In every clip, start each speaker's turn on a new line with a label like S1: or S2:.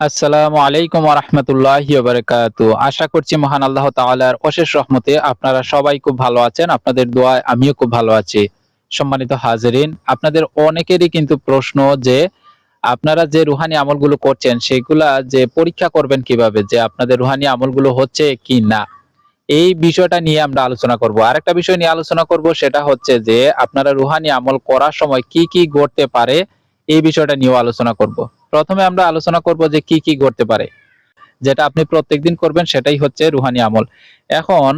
S1: আসসালামু আলাইকুম রহমতুল্লাহি বারকাত আশা করছি মহান আল্লাহ তাআলার অশেষ রহমতে আপনারা সবাই খুব ভালো আছেন, আপনাদের দোয়ায় আমিও খুব ভালো আছি। সম্মানিত হাজিরিন, আপনাদের অনেকেরই কিন্তু প্রশ্ন যে আপনারা যে রুহানি আমলগুলো করছেন, সেগুলা যে পরীক্ষা করবেন কীভাবে, যে আপনাদের রুহানি আমলগুলো হচ্ছে কি না, এই বিষয়টা নিয়ে আমরা আলোচনা করব। আরেকটা বিষয় নিয়ে আলোচনা করব, সেটা হচ্ছে যে আপনারা রুহানি আমল করার সময় কি কি ঘটতে পারে, এই বিষয়টা নিয়েও আলোচনা করব। প্রথমে আমরা আলোচনা করব যে কি কি ঘটতে পারে। যেটা আপনি প্রত্যেকদিন করবেন সেটাই হচ্ছে রুহানি আমল। এখন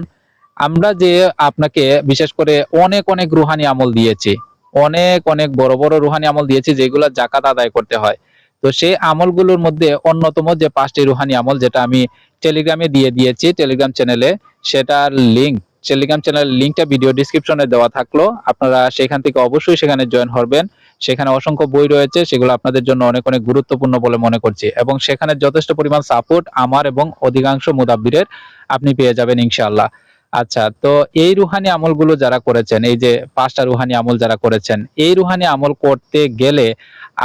S1: আমরা যে আপনাকে বিশেষ করে অনেক অনেক রুহানি আমল দিয়েছি, অনেক অনেক বড় বড় রুহানি আমল দিয়েছি যেগুলো জাকাত আদায় করতে হয়। তো সেই আমলগুলোর মধ্যে অন্যতম যে পাঁচটি রুহানি আমল যেটা আমি টেলিগ্রামে দিয়ে দিয়েছি টেলিগ্রাম চ্যানেলে সেটার লিংক টেলিগ্রাম চ্যানেলের লিংকটা ভিডিও ডিসক্রিপশনে দেওয়া থাকল। আপনারা সেখান থেকে অবশ্যই সেখানে জয়েন হবেন। সেখানে অসংখ্য বই রয়েছে, সেগুলো আপনাদের জন্য অনেক অনেক গুরুত্বপূর্ণ বলে মনে করছি। এবং সেখানে যথেষ্ট পরিমাণ সাপোর্ট আমার এবং অধিকাংশ মুদাব্বিরের আপনি পেয়ে যাবেন ইনশাআল্লাহ। আচ্ছা তো এই রুহানি আমলগুলো যারা করেছেন, এই যে পাঁচটা রুহানি আমল যারা করেছেন, এই রুহানি আমল করতে গেলে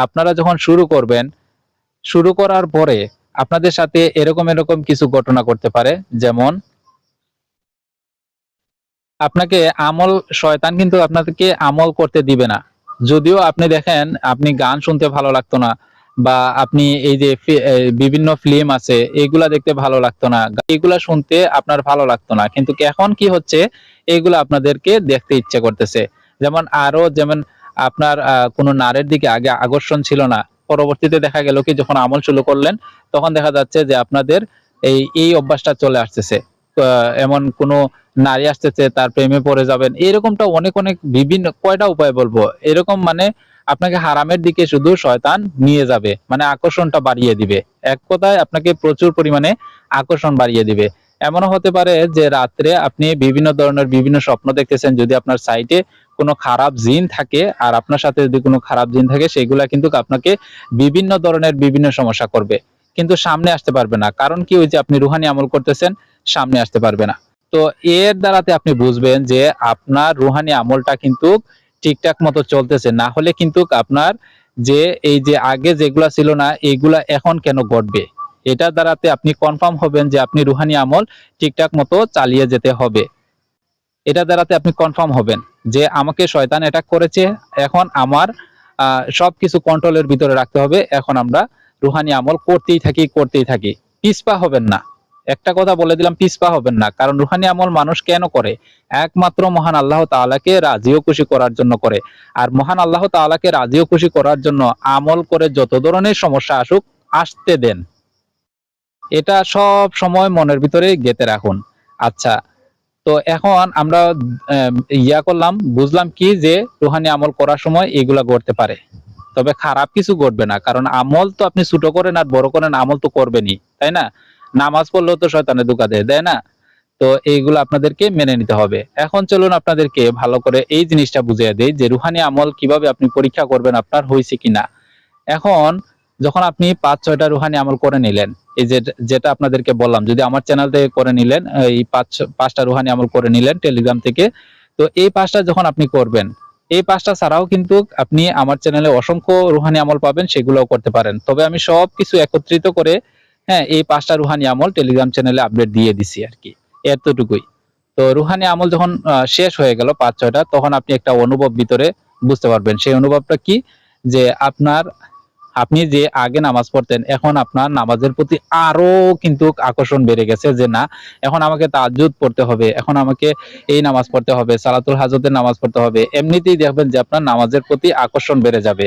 S1: আপনারা যখন শুরু করবেন, শুরু করার পরে আপনাদের সাথে এরকম এরকম কিছু ঘটনা করতে পারে। যেমন আপনাকে আমল শয়তান কিন্তু আপনাদেরকে আমল করতে দিবে না। যদিও আপনি দেখেন, আপনি গান শুনতে ভালো লাগতো না, বা আপনি এই যে বিভিন্ন ফিল্ম আছে, এগুলা দেখতে ভালো লাগতো না। এগুলা শুনতে আপনার ভালো লাগতো না। কিন্তু এখন কি হচ্ছে, এগুলা আপনাদেরকে দেখতে ইচ্ছে করতেছে। যেমন আরও যেমন আপনার কোনো নারের দিকে আগে আকর্ষণ ছিল না। পরবর্তীতে দেখা গেল কি, যখন আমল শুরু করলেন, তখন দেখা যাচ্ছে যে আপনাদের এই এই অভ্যাসটা চলে আসতেছে। এমন কোনো নারী আসতেছে, তার প্রেমে পড়ে যাবেন, এরকমটা অনেক অনেক বিভিন্ন, কয়টা উপায় বলব? এরকম মানে আপনাকে হারামের দিকে শুধু শয়তান নিয়ে যাবে মানে আকর্ষণটা বাড়িয়ে দিবে। এক কথায় আপনাকে প্রচুর পরিমাণে আকর্ষণ বাড়িয়ে দিবে। এমনও হতে পারে যে রাত্রে আপনি বিভিন্ন ধরনের বিভিন্ন স্বপ্ন দেখতেছেন, যদি আপনার সাইটে কোনো খারাপ জিন থাকে, আর আপনার সাথে যদি কোনো খারাপ জিন থাকে, সেগুলা কিন্তু আপনাকে বিভিন্ন ধরনের বিভিন্ন সমস্যা করবে। কিন্তু সামনে আসতে পারবে না। কারণ কি? ওই যে আপনি রুহানি আমল করতেছেন, সামনে আসতে পারবে না। তো এর দ্বারাতে আপনি বুঝবেন যে আপনার রুহানি আমলটা কিন্তু ঠিকঠাক মতো চলতেছে। না হলে কিন্তু আপনার যে এই যে আগে যেগুলা ছিল না এইগুলা এখন কেন ঘটবে? এটা দ্বারাতে আপনি কনফার্ম হবেন যে আপনি রুহানি আমল ঠিকঠাক মতো চালিয়ে যেতে হবে। এটা দ্বারাতে আপনি কনফার্ম হবেন যে আমাকে শয়তান অ্যাটাক করেছে এখন আমার আহ, সবকিছু কন্ট্রোলের ভিতরে রাখতে হবে। এখন আমরা রুহানি আমল করতেই থাকি করতেই থাকি। পিছপা হবেন না। একটা কথা বলে দিলাম পিছপা হবেন না। কারণ রুহানি আমল মানুষ কেন করে? একমাত্র মহান আল্লাহ তাআলাকে রাজি ও খুশি করার জন্য করে। আর মহান আল্লাহ তাআলাকে রাজি ও খুশি করার জন্য আমল করে যত ধরনের সমস্যা আসুক আসতে দেন। এটা সব সময় মনের ভিতরে গেঁথে রাখুন। আচ্ছা তো এখন আমরা আম, ইয়া করলাম বুঝলাম কি যে রুহানি আমল করার সময় এগুলা ঘটতে পারে। তবে খারাপ কিছু ঘটবে না কারণ আমল তো আপনি ছোট করেন আর বড় করেন আমল তো করবেনই তাই না? নামাজ পড়লেও তো শয়তানের দুকা দেয়, তাই না? তো এইগুলো আপনাদেরকে মেনে নিতে হবে। এখন চলুন আপনাদেরকে ভালো করে এই জিনিসটা বুঝিয়ে দেই যে রুহানি আমল কীভাবে আপনি পরীক্ষা করবেন, আপনার হয়েছে কিনা। এখন যখন আপনি পাঁচ, ছয়টা রুহানি আমল করে নিলেন, এই যে যেটা আপনাদেরকে বললাম, যদি আমার চ্যানেল থেকে করে নিলেন, এই পাঁচ, পাঁচটা রুহানি আমল করে নিলেন টেলিগ্রাম থেকে, তো এই পাঁচটা যখন আপনি করবেন, এই পাঁচটা ছাড়াও কিন্তু আপনি আমার চ্যানেলে অসংখ্য রুহানি আমল পাবেন, সেগুলোও করতে পারেন। তবে আমি সব কিছু একত্রিত করে হ্যাঁ এই পাঁচটা রুহানি আমল টেলিগ্রাম চ্যানেলে আপডেট দিয়ে দিছি আর কি, এতটুকুই। তো রুহানি আমল যখন শেষ হয়ে গেল পাঁচ, ছয়টা, তখন আপনি একটা অনুভব ভিতরে বুঝতে পারবেন। সেই অনুভবটা কি? যে আপনার, আপনি যে আগে নামাজ পড়তেন, এখন আপনার নামাজের প্রতি আরও কিন্তু আকর্ষণ বেড়ে গেছে যে না, এখন আমাকে তাজুদ পড়তে হবে, এখন আমাকে এই নামাজ পড়তে হবে, সালাতুল হাজতের নামাজ পড়তে হবে। এমনিতেই দেখবেন যে আপনার নামাজের প্রতি আকর্ষণ বেড়ে যাবে।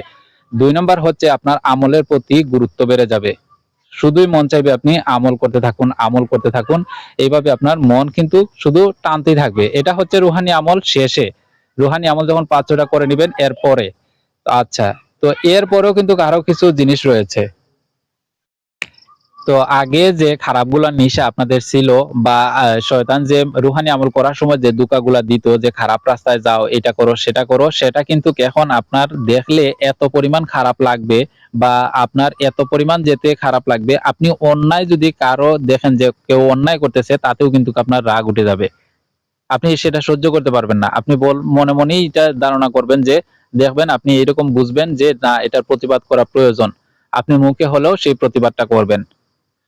S1: দুই নম্বর হচ্ছে আপনার আমলের প্রতি গুরুত্ব বেড়ে যাবে। শুধুই মন চাইবে আপনি আমল করতে থাকুন, আমল করতে থাকুন। এইভাবে আপনার মন কিন্তু শুধু টানতেই থাকবে। এটা হচ্ছে রুহানি আমল শেষে। রুহানি আমল যখন পাঁচ ছটা করে নেবেন, এরপরে। আচ্ছা তো এরপরেও কিন্তু আরও কিছু জিনিস রয়েছে। তো আগে যে খারাপগুলা নিশা আপনাদের ছিল বা শয়তান যে রুহানি আমল করার সময় যে দুকাগুলা দিত, যে খারাপ রাস্তায় যাও, এটা করো, সেটা করো, সেটা কিন্তু এখন আপনার দেখলে এত পরিমাণ খারাপ লাগবে বা আপনার এত পরিমাণ যেতে খারাপ লাগবে। আপনি অন্যায় যদি কারও দেখেন যে কেউ অন্যায় করতেছে, তাতেও কিন্তু আপনার রাগ উঠে যাবে। আপনি সেটা সহ্য করতে পারবেন না। আপনি বল, মনে মনেই এটা ধারণা করবেন যে, দেখবেন আপনি এরকম বুঝবেন যে, না, এটার প্রতিবাদ করা প্রয়োজন। আপনি মুখে হলেও সেই প্রতিবাদটা করবেন।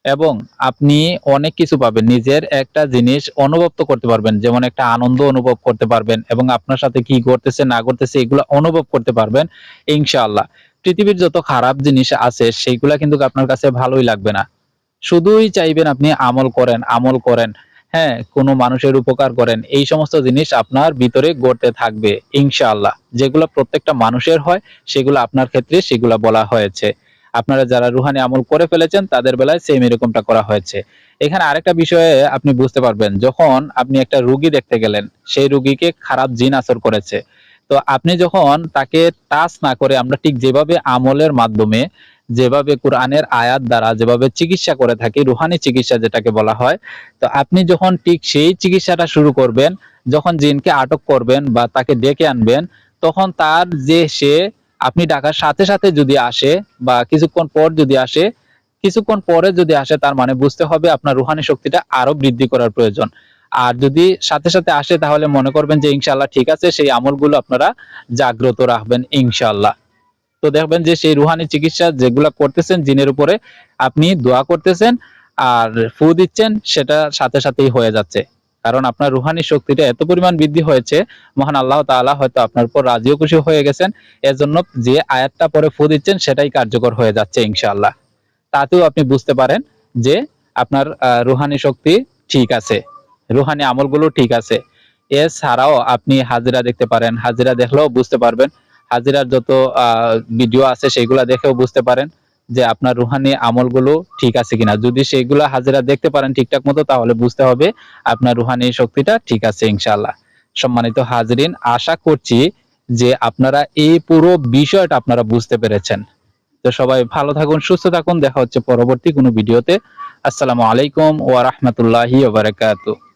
S1: এবং আপনি অনেক কিছু পাবেন। নিজের একটা জিনিস অনুভব তো করতে পারবেন, যেমন একটা আনন্দ অনুভব করতে পারবেন এবং আপনার সাথে কি ঘটতেছে, না ঘটতেছে, এগুলো অনুভব করতে পারবেন, ইনশাআল্লাহ। পৃথিবীর যত খারাপ জিনিস আছে, সেইগুলা কিন্তু আপনার কাছে ভালোই লাগবে না। শুধুই চাইবেন আপনি আমল করেন আমল করেন। হ্যাঁ কোনো মানুষের উপকার করেন। এই সমস্ত জিনিস আপনার ভিতরে গড়তে থাকবে, ইনশাআল্লাহ। যেগুলো প্রত্যেকটা মানুষের হয়, সেগুলো আপনার ক্ষেত্রে সেগুলো বলা হয়েছে। আপনারা যারা রুহানি আমল করে ফেলেছেন, তাদের বেলায় সেম এরকমটা করা হয়েছে। এখানে আরেকটা বিষয়ে আপনি বুঝতে পারবেন, যখন আপনি একটা রুগী দেখতে গেলেন, সেই রুগীকে খারাপ জিন আসর করেছে। তো আপনি যখন তাকে টাচ না করে আমরা ঠিক যেভাবে আমলের মাধ্যমে, যেভাবে কোরআনের আয়াত দ্বারা, যেভাবে চিকিৎসা করে থাকি, রুহানি চিকিৎসা যেটাকে বলা হয়, তো আপনি যখন ঠিক সেই চিকিৎসাটা শুরু করবেন, যখন জিনকে আটক করবেন বা তাকে ডেকে আনবেন, তখন তার যে সে আপনি ডাকার সাথে সাথে যদি আসে বা কিছুক্ষণ পর যদি আসে, কিছুক্ষণ পরে যদি আসে, তার মানে বুঝতে হবে আপনার রুহানি শক্তিটা আরও বৃদ্ধি করার প্রয়োজন। আর যদি সাথে সাথে আসে, তাহলে মনে করবেন যে ইনশাল্লাহ ঠিক আছে, সেই আমলগুলো আপনারা জাগ্রত রাখবেন ইনশাল্লাহ তো দেখবেন যে সেই রুহানি চিকিৎসা যেগুলা করতেছেন, জিনের উপরে আপনি দোয়া করতেছেন, আর ফু দিচ্ছেন, সেটা সাথে সাথেই হয়ে যাচ্ছে। কারণ আপনার রুহানি শক্তিটা এত পরিমাণ বৃদ্ধি হয়েছে, মহান আল্লাহ তাআলা হয়তো আপনার উপর রাজিও খুশি হয়ে গেছেন। এজন্য যে আয়াতটা পরে ফু দিচ্ছেন, সেটাই কার্যকর হয়ে যাচ্ছে ইনশাআল্লাহ। তাতেও আপনি বুঝতে পারেন যে আপনার রুহানি শক্তি ঠিক আছে, রুহানি আমলগুলো ঠিক আছে। এছাড়াও আপনি হাজিরা দেখতে পারেন, হাজিরা দেখলেও বুঝতে পারবেন। হাজিরার যত ভিডিও আছে, সেগুলা দেখেও বুঝতে পারেন। যে আপনার রুহানি আমলগুলো ঠিক আছে কিনা। যদি সেগুলা হাজিরা দেখতে পারেন ঠিকঠাক মতো, তাহলে বুঝতে হবে আপনার রুহানি শক্তিটা ঠিক আছে ইনশাআল্লাহ। সম্মানিত হাজরিন, আশা করছি যে আপনারা এই পুরো বিষয়টা আপনারা বুঝতে পেরেছেন। তো সবাই ভালো থাকুন, সুস্থ থাকুন। দেখা হচ্ছে পরবর্তী কোনো ভিডিওতে। আসসালামু আলাইকুম ওয়া রাহমাতুল্লাহি ওয়া বারাকাতুহু।